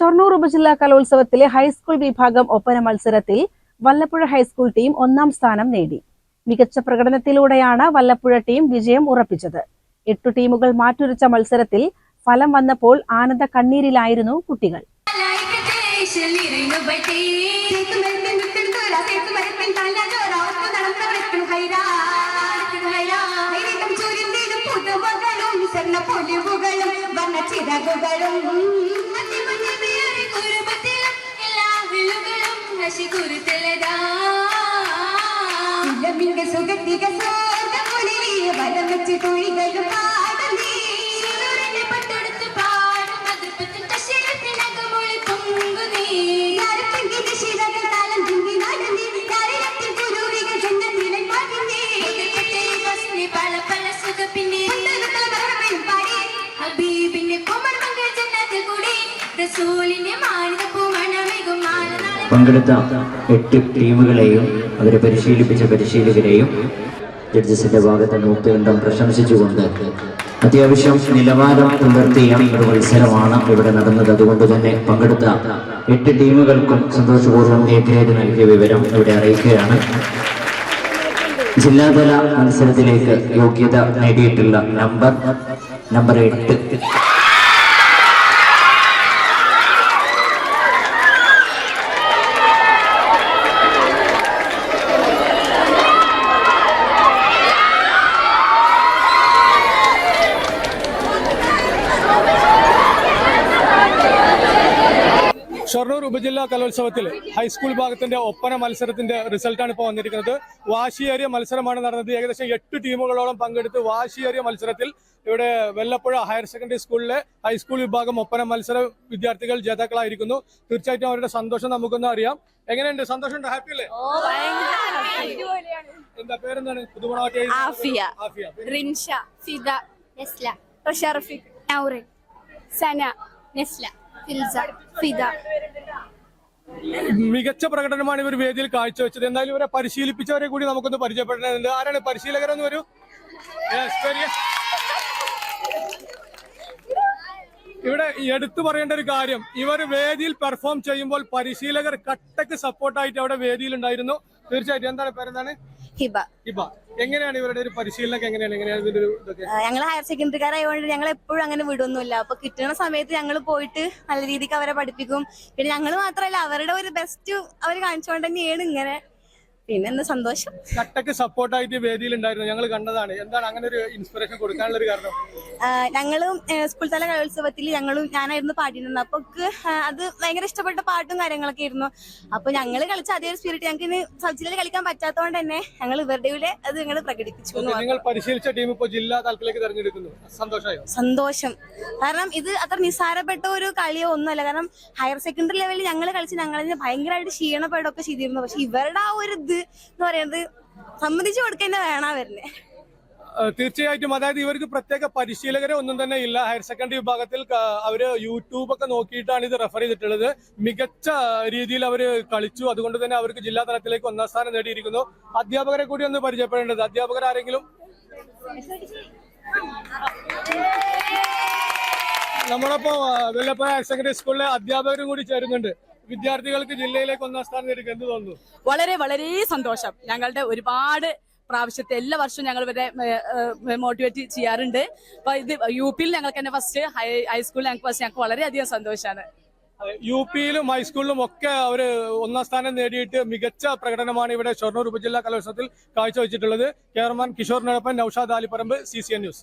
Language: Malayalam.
ഷൊർണൂർ ഉപജില്ലാ കലോത്സവത്തിലെ ഹൈസ്കൂൾ വിഭാഗം ഒപ്പന മത്സരത്തിൽ വല്ലപ്പുഴ ഹൈസ്കൂൾ ടീം ഒന്നാം സ്ഥാനം നേടി. മികച്ച പ്രകടനത്തിലൂടെയാണ് വല്ലപ്പുഴ ടീം വിജയം ഉറപ്പിച്ചത്. എട്ടു ടീമുകൾ മാറ്റുരച്ച മത്സരത്തിൽ ഫലം വന്നപ്പോൾ ആനന്ദ കണ്ണീരിലായിരുന്നു കുട്ടികൾ പൊലിവുകളും സുഗന്ധിക സ്വർഗമുനിലേ വലം വെച്ച് തൊഴികളും പാടുന്നേ ഞാരത്തിങ്കിന്റെ ശിലകൾ താളം തിങ്ങി നടന്നേ ഞാരിടത്തിൽ കുരുവികൾ ജന്നത്തിലെ പാടുന്നേ പല പല സുഖപ്പിന്റെ പാടി ഹബീബിന്റെ കൊമർ മംഗൾ ജന്നത്തിൽ കൂടി റസൂലിന്റെ മാനനാളെ പങ്കെടുത്ത എട്ട് ടീമുകളെയും അവരെ പരിശീലിപ്പിച്ച പരിശീലകരെയും ജഡ്ജസിന്റെ ഭാഗത്ത് നൂറ്റുകണ്ടം പ്രശംസിച്ചുകൊണ്ട് അത്യാവശ്യം നിലവാരം പുലർത്തിയ ഒരു മത്സരമാണ് ഇവിടെ നടന്നത്. അതുകൊണ്ട് തന്നെ പങ്കെടുത്ത എട്ട് ടീമുകൾക്കും സന്തോഷപൂർവം ഗ്രേഡ് നൽകിയ വിവരം ഇവിടെ അറിയിക്കുകയാണ്. ജില്ലാതല മത്സരത്തിലേക്ക് യോഗ്യത നേടിയിട്ടുള്ള നമ്പർ നമ്പർ എട്ട്. ഷൊർണൂർ ഉപജില്ലാ കലോത്സവത്തിൽ ഹൈസ്കൂൾ ഭാഗത്തിന്റെ ഒപ്പന മത്സരത്തിന്റെ റിസൾട്ടാണ് ഇപ്പോൾ വന്നിരിക്കുന്നത്. വാശിയേറിയ മത്സരമാണ് നടന്നത്. ഏകദേശം എട്ട് ടീമുകളോളം പങ്കെടുത്ത് വാശിയേറിയ മത്സരത്തിൽ ഇവിടെ വെല്ലപ്പുഴ ഹയർ സെക്കൻഡറി സ്കൂളിലെ ഹൈസ്കൂൾ വിഭാഗം ഒപ്പന മത്സര വിദ്യാർത്ഥികൾ ജേതാക്കളായിരിക്കുന്നു. തീർച്ചയായിട്ടും അവരുടെ സന്തോഷം നമുക്കൊന്ന് അറിയാം. എങ്ങനെയുണ്ട്? സന്തോഷം ഹാപ്പി അല്ലേ? എന്താ പേരെന്താണ്? പുതുമണാട്ടി ആഫിയ. റിൻഷ ഫിദ നെസ്ല. റഷറഫിക് നൗറിൻ സന നെസ്ല ഫിൽസ. ഫിദ. മികച്ച പ്രകടനമാണ് ഇവർ വേദിയിൽ കാഴ്ചവെച്ചത്. എന്തായാലും ഇവരെ പരിശീലിപ്പിച്ചവരെ കൂടി നമുക്കൊന്ന് പരിചയപ്പെടേണ്ടതുണ്ട്. ആരാണ് പരിശീലകരെന്ന് വരൂ. ഇവിടെ എടുത്തു പറയേണ്ട ഒരു കാര്യം. ഇവർ വേദിയിൽ പെർഫോം ചെയ്യുമ്പോൾ പരിശീലകർ കട്ടക്ക് സപ്പോർട്ടായിട്ട് അവിടെ വേദിയിൽ ഉണ്ടായിരുന്നു തീർച്ചയായിട്ടും. എന്താണ് പേരെന്താണ്? ഹിബ. ഹിബ. എങ്ങനെയാണ് ഇവരുടെ ഒരു പരിശീലനം എങ്ങനെയാണ്? എങ്ങനെയാണ് ഇതിന്റെ ഒരു ഇതൊക്കെ? ഞങ്ങൾ ഹയർ സെക്കൻഡറിക്കാരായതുകൊണ്ട് ഞങ്ങൾ എപ്പോഴും അങ്ങനെ വിടൊന്നുമില്ല. അപ്പൊ കിട്ടുന്ന സമയത്ത് ഞങ്ങൾ പോയിട്ട് നല്ല രീതിക്ക് അവരെ പഠിപ്പിക്കും. പിന്നെ ഞങ്ങൾ മാത്രമല്ല അവരുടെ ഒരു ബെസ്റ്റ് അവർ കാണിച്ചുകൊണ്ട് തന്നെയാണ് ഇങ്ങനെ പിന്നെ എന്താ സന്തോഷം? കട്ടക്ക് സപ്പോർട്ടായിട്ട് വേദിയിൽ ഉണ്ടായിരുന്നു. ഞങ്ങൾ കണ്ടതാണ്. എന്താണ് അങ്ങനെ ഒരു ഇൻസ്പിറേഷൻ കൊടുക്കാനുള്ള ഒരു കാരണം? ഞങ്ങളും സ്കൂൾ തല കലോത്സവത്തിൽ ഞങ്ങളും ഞാനായിരുന്നു പാടിയിരുന്നത് അപ്പൊ അത് ഭയങ്കര ഇഷ്ടപ്പെട്ട പാട്ടും കാര്യങ്ങളൊക്കെ ആയിരുന്നു. അപ്പൊ ഞങ്ങൾ കളിച്ച അതേ സ്പിരിറ്റ് ഞങ്ങൾക്ക് ഇനി സബ് ജില്ലയിൽ കളിക്കാൻ പറ്റാത്തതുകൊണ്ട് തന്നെ ഞങ്ങൾ ഇവരുടെ അത് ഞങ്ങൾ പ്രകടിപ്പിച്ചു നിങ്ങൾ പരിശീലിച്ച ടീം ഇപ്പോൾ ജില്ലാ തലത്തിലേക്ക് തെരഞ്ഞെടുക്കുന്നു. സന്തോഷമായോ? സന്തോഷം. കാരണം ഇത് അത്ര നിസ്സാരപ്പെട്ട ഒരു കളിയോ ഒന്നുമല്ല. കാരണം ഹയർ സെക്കൻഡറി ലെവലിൽ ഞങ്ങൾ കളിച്ച് ഞങ്ങളതിന് ഭയങ്കരമായിട്ട് ക്ഷീണപ്പെടുകയൊക്കെ ചെയ്തിരുന്നു. പക്ഷെ ഇവരുടെ ആ ഒരു ഇത് എന്ന് പറയുന്നത് സമ്മതിച്ചു കൊടുക്കുന്ന വേണം വരുന്നത് തീർച്ചയായിട്ടും. അതായത് ഇവർക്ക് പ്രത്യേക പരിശീലകരെ ഒന്നും തന്നെ ഇല്ല. ഹയർ സെക്കൻഡറി വിഭാഗത്തിൽ അവർ യൂട്യൂബ് ഒക്കെ നോക്കിയിട്ടാണ് ഇത് റെഫർ ചെയ്തിട്ടുള്ളത്. മികച്ച രീതിയിൽ അവർ കളിച്ചു. അതുകൊണ്ട് തന്നെ അവർക്ക് ജില്ലാ തലത്തിലേക്ക് ഒന്നാം സ്ഥാനം നേടിയിരിക്കുന്നു. അധ്യാപകരെ കൂടി ഒന്ന് പരിചയപ്പെടേണ്ടത്. അധ്യാപകർ ആരെങ്കിലും? നമ്മളപ്പോ വെള്ളപ്പുഴ ഹയർ സെക്കൻഡറി സ്കൂളിലെ അധ്യാപകരും കൂടി ചേരുന്നുണ്ട്. വിദ്യാർത്ഥികൾക്ക് ജില്ലയിലേക്ക് ഒന്നാം സ്ഥാനം നേടിക്കുക എന്ത് തോന്നുന്നു വളരെ വളരെ സന്തോഷം. ഞങ്ങളുടെ ഒരുപാട് പ്രാവശ്യത്തെ എല്ലാ വർഷവും ഞങ്ങൾ ഇവരെ മോട്ടിവേറ്റ് ചെയ്യാറുണ്ട്. അപ്പൊ ഇത് യു പിയിൽ ഞങ്ങൾക്ക് തന്നെ ഫസ്റ്റ് ഹൈസ്കൂളിൽ ഞങ്ങൾക്ക് ഫസ്റ്റ് ഞങ്ങൾക്ക് വളരെയധികം സന്തോഷമാണ് യു പിയിലും ഹൈസ്കൂളിലും ഒക്കെ അവർ ഒന്നാം സ്ഥാനം നേടിയിട്ട് മികച്ച പ്രകടനമാണ് ഇവിടെ ഷൊർണൂർ ഉപജില്ലാ കലോത്സവത്തിൽ കാഴ്ചവെച്ചിട്ടുള്ളത്. Chairman Kishore നടപ്പൻ Noushad Alipparamba C C N news